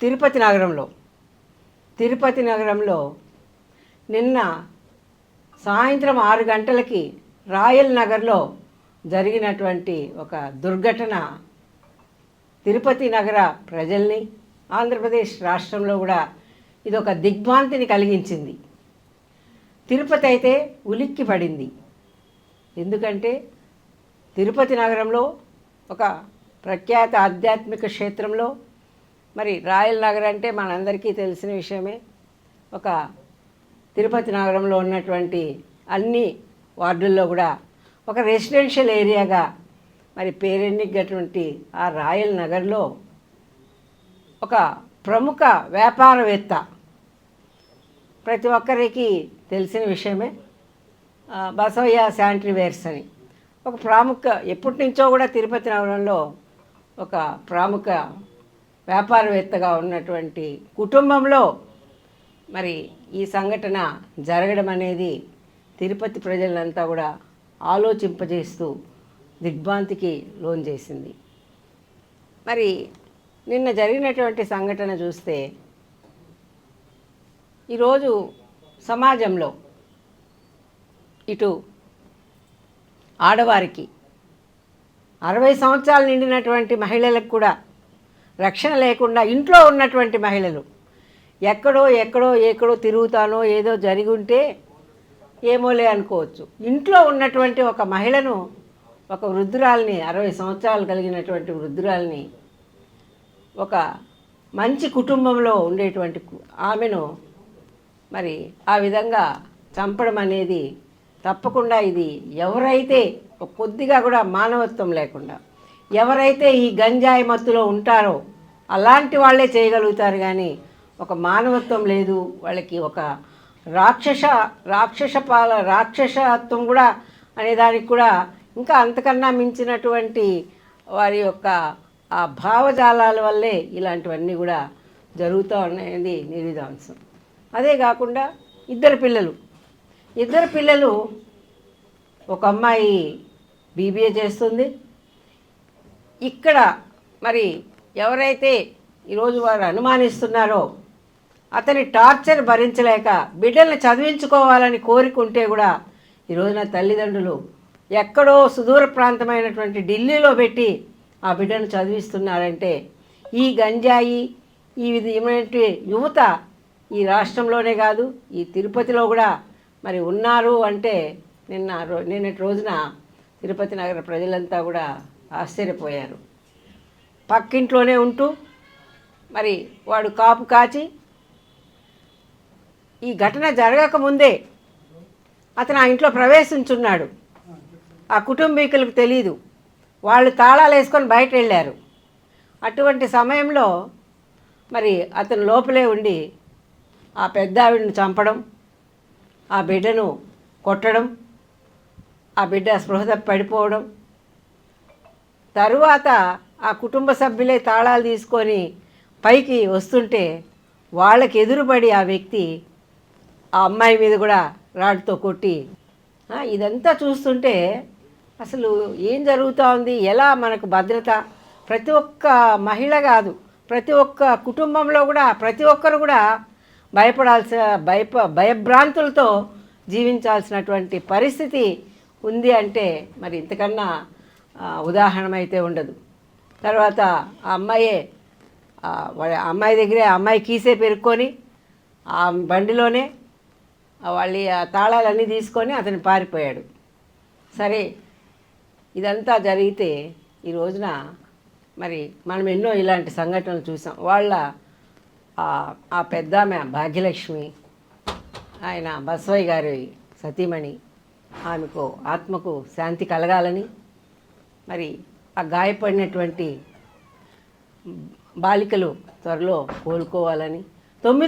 తిరుపతి నగరంలో తిరుపతి నగరంలో నిన్న సాయంత్రం ఆరు గంటలకి రాయల్ నగర్లో జరిగినటువంటి ఒక దుర్ఘటన తిరుపతి నగర ప్రజల్ని ఆంధ్రప్రదేశ్ రాష్ట్రంలో కూడా ఇది ఒక దిగ్భ్రాంతిని కలిగించింది. తిరుపతి అయితే ఉలిక్కి పడింది. ఎందుకంటే తిరుపతి నగరంలో ఒక ప్రఖ్యాత ఆధ్యాత్మిక క్షేత్రంలో మరి రాయల్ నగర్ అంటే మనందరికీ తెలిసిన విషయమే. ఒక తిరుపతి నగరంలో ఉన్నటువంటి అన్ని వార్డుల్లో కూడా ఒక రెసిడెన్షియల్ ఏరియాగా మరి పేరెన్నికటువంటి ఆ రాయల్ నగర్లో ఒక ప్రముఖ వ్యాపారవేత్త ప్రతి ఒక్కరికి తెలిసిన విషయమే. బసవయ్య శానిటరీవేర్స్ అని. ఒక ప్రాముఖ ఎప్పటి నుంచో కూడా తిరుపతి నగరంలో ఒక ప్రాముఖ వ్యాపారవేత్తగా ఉన్నటువంటి కుటుంబంలో మరి ఈ సంఘటన జరగడం అనేది తిరుపతి ప్రజలంతా కూడా ఆలోచింపజేస్తూ దిగ్భ్రాంతికి లోన్ చేసింది. మరి నిన్న జరిగినటువంటి సంఘటన చూస్తే ఈరోజు సమాజంలో ఇటు ఆడవారికి అరవై సంవత్సరాలు నిండినటువంటి మహిళలకు కూడా రక్షణ లేకుండా ఇంట్లో ఉన్నటువంటి మహిళలు ఎక్కడో ఎక్కడో ఎక్కడో తిరుగుతానో ఏదో జరిగి ఉంటే ఏమోలే అనుకోవచ్చు. ఇంట్లో ఉన్నటువంటి ఒక మహిళను ఒక వృద్ధురాల్ని అరవై సంవత్సరాలు కలిగినటువంటి వృద్ధురాల్ని ఒక మంచి కుటుంబంలో ఉండేటువంటి ఆమెను మరి ఆ విధంగా చంపడం అనేది తప్పకుండా ఇది ఎవరైతే ఒక కొద్దిగా కూడా మానవత్వం లేకుండా ఎవరైతే ఈ గంజాయి మత్తులో ఉంటారో అలాంటి వాళ్ళే చేయగలుగుతారు కానీ ఒక మానవత్వం లేదు వాళ్ళకి ఒక రాక్షస రాక్షస పాల రాక్షసత్వం కూడా అనే దానికి కూడా ఇంకా అంతకన్నా మించినటువంటి వారి యొక్క ఆ భావజాలాల వల్లే ఇలాంటివన్నీ కూడా జరుగుతూ ఉన్నాయని నిరిదాంశం అదే కాకుండా ఇద్దరు పిల్లలు. ఇద్దరు పిల్లలు ఒక అమ్మాయి బీబీఏ చేస్తుంది ఇక్కడ మరి ఎవరైతే ఈరోజు వారు అనుమానిస్తున్నారో అతని టార్చర్ భరించలేక బిడ్డల్ని చదివించుకోవాలని కోరికుంటే కూడా ఈ రోజున తల్లిదండ్రులు ఎక్కడో సుదూర ప్రాంతమైనటువంటి ఢిల్లీలో పెట్టి ఆ బిడ్డను చదివిస్తున్నారంటే ఈ గంజాయి ఈ విధమైనటువంటి యువత ఈ రాష్ట్రంలోనే కాదు ఈ తిరుపతిలో కూడా మరి ఉన్నారు అంటే నిన్న రో నిన్నటి రోజున తిరుపతి నగర ప్రజలంతా కూడా ఆశ్చర్యపోయారు. పక్కింట్లోనే ఉంటూ మరి వాడు కాపు కాచి ఈ ఘటన జరగకముందే అతను ఆ ఇంట్లో ప్రవేశించున్నాడు. ఆ కుటుంబీకులకు తెలీదు. వాళ్ళు తాళాలు వేసుకొని బయట వెళ్ళారు. అటువంటి సమయంలో మరి అతను లోపలే ఉండి ఆ పెద్ద ఆవిడను చంపడం ఆ బిడ్డను కొట్టడం ఆ బిడ్డ స్పృహ పడిపోవడం తరువాత ఆ కుటుంబ సభ్యులే తాళాలు తీసుకొని పైకి వస్తుంటే వాళ్ళకి ఎదురుపడి ఆ వ్యక్తి ఆ అమ్మాయి మీద కూడా రాడ్తో కొట్టి ఇదంతా చూస్తుంటే అసలు ఏం జరుగుతూ ఉంది ఎలా మనకు భద్రత? ప్రతి ఒక్క మహిళ కాదు ప్రతి ఒక్క కుటుంబంలో కూడా ప్రతి ఒక్కరు కూడా భయపడాల్సిన భయప భయభ్రాంతులతో జీవించాల్సినటువంటి పరిస్థితి ఉంది అంటే మరి ఇంతకన్నా ఉదాహరణమైతే ఉండదు. తర్వాత ఆ అమ్మాయే వాళ్ళ అమ్మాయి దగ్గరే ఆ అమ్మాయి కీసే పెరుక్కొని ఆ బండిలోనే వాళ్ళ ఆ తాళాలన్నీ తీసుకొని అతను పారిపోయాడు. సరే ఇదంతా జరిగితే ఈ రోజున మరి మనం ఎన్నో ఇలాంటి సంఘటనలు చూసాం. వాళ్ళ ఆ- పెద్ద ఆమె భాగ్యలక్ష్మి ఆయన బసవయ్య గారి సతీమణి ఆమెకు ఆత్మకు శాంతి కలగాలని మరి ఆ గాయపడినటువంటి బాలికలు త్వరలో కోలుకోవాలని తొమ్మిది